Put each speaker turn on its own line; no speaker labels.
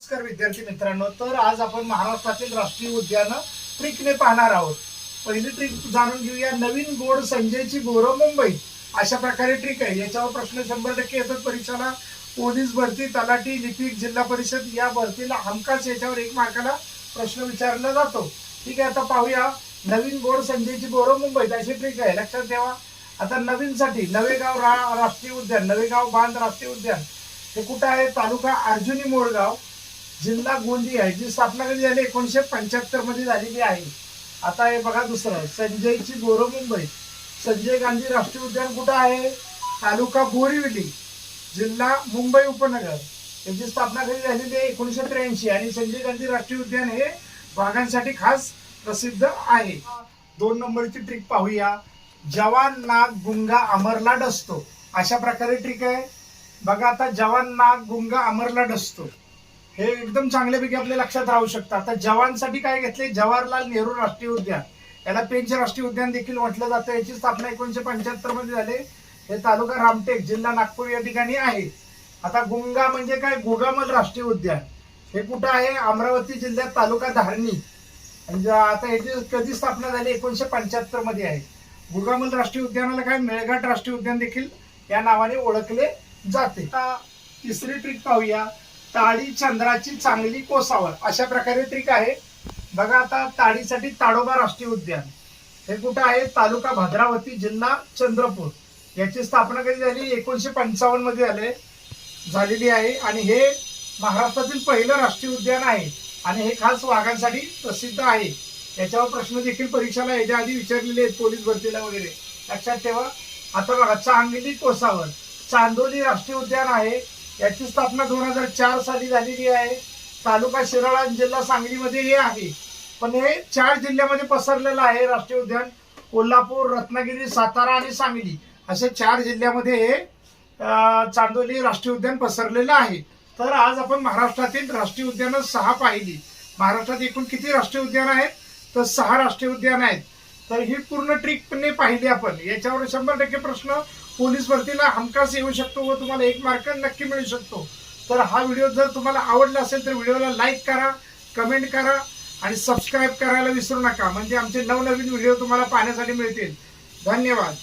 नमस्कार विद्यार्थी मित्रांनो तर आज आपण महाराष्ट्रातील राष्ट्रीय उद्यान ट्रिकने पाहणार आहोत. पहिली ट्रिक जाणून घेऊया. नवीन गोड संजयची गोरव मुंबई. अशा प्रकारे ट्रिक आहे. याच्यावर प्रश्न शंभर टक्के येतात. परीक्षाला पोलीस भरती तलाठी लिपिक जिल्हा परिषद या भरतीला हमखास याच्यावर एक मार्काला प्रश्न विचारला जातो. ठीक आहे आता पाहूया. नवीन गोड संजयची गोरव मुंबईत अशी ट्रिक आहे. लक्षात ठेवा. आता नवीनसाठी नवेगाव रा राष्ट्रीय उद्यान नवेगाव बांध राष्ट्रीय उद्यान. हे कुठं आहे? तालुका अर्जुनी मोडगाव जिल्हा गोंदी आहे जी स्थापना कधी झाली एकोणीशे पंच्याहत्तरमध्ये झालेली आहे. आता हे बघा दुसरं संजयची बोरं मुंबई. संजय गांधी राष्ट्रीय उद्यान कुठं आहे? तालुका बोरिवली जिल्हा मुंबई उपनगर. यांची स्थापना कधी झालेली आहे एकोणीशे त्र्याऐंशी आणि संजय गांधी राष्ट्रीय उद्यान हे वाघांसाठी खास प्रसिद्ध आहे. दोन नंबरची ट्रिक पाहूया. जवान नाग गुंगा अमरला डसतो अशा प्रकारे ट्रिक आहे. बघा आता जवान नाग गुंगा अमरला डसतो हे एकदम चांगल्यापैकी आपल्या लक्षात राहू शकतं. आता जवानसाठी काय घेतले? जवाहरलाल नेहरू राष्ट्रीय उद्यान. याला पेंच राष्ट्रीय उद्यान देखील म्हटलं जातं. याची स्थापना एकोणीशे पंच्याहत्तरमध्ये झाले. हे तालुका रामटेक जिल्हा नागपूर या ठिकाणी आहे. आता गुंगा म्हणजे काय? गोगामल राष्ट्रीय उद्यान. हे कुठं आहे? अमरावती जिल्ह्यात तालुका धारणी. म्हणजे आता याची कधी स्थापना झाली? एकोणीशे पंच्याहत्तरमध्ये आहे. गुगामल राष्ट्रीय उद्यानाला काय? मेळघाट राष्ट्रीय उद्यान देखील या नावाने ओळखले जाते. आता तिसरी ट्रिक पाहूया. ताडी चंद्राची चांगली कोसावर अशा प्रकारे ट्रिक आहे. बघा आता ताडीसाठी ताडोबा राष्ट्रीय उद्यान. हे कुठं आहे? तालुका भद्रावती जिल्हा चंद्रपूर. याची स्थापना कधी झाली? एकोणीशे पंचावन्नमध्ये झाले झालेली आहे. आणि हे महाराष्ट्रातील पहिलं राष्ट्रीय उद्यान आहे. आणि हे खास वाघांसाठी प्रसिद्ध आहे. याच्यावर प्रश्न देखील परीक्षेला याच्या आधी विचारलेले आहेत. पोलीस भरतीला वगैरे. लक्षात ठेवा. आता बघा चांगली कोसावर चांदोली राष्ट्रीय उद्यान आहे. याची स्थापना दोन हजार चार साली झालेली आहे. तालुका शिराळा जिल्हा सांगलीमध्ये हे आहे. पण हे चार जिल्ह्यामध्ये पसरलेलं आहे राष्ट्रीय उद्यान. कोल्हापूर रत्नागिरी सातारा आणि सांगली असे चार जिल्ह्यामध्ये हे चांदोली राष्ट्रीय उद्यान पसरलेलं आहे. तर आज आपण महाराष्ट्रातील राष्ट्रीय उद्यानं सहा पाहिली. महाराष्ट्रात एकूण किती राष्ट्रीय उद्यान आहेत? तर सहा राष्ट्रीय उद्यान आहेत. तर ही पूर्ण ट्रिकने पाहिली आपण. याच्यावर शंभर टक्के प्रश्न पोलीस भरतीला हमखास येऊ शकतो व तुम्हाला एक मार्क नक्की मिळू शकतो. तर हा व्हिडिओ जर तुम्हाला आवडला असेल तर व्हिडिओला लाईक करा कमेंट करा आणि सबस्क्राईब करायला विसरू नका. म्हणजे आमचे नवनवीन व्हिडिओ तुम्हाला पाहण्यासाठी मिळतील. धन्यवाद.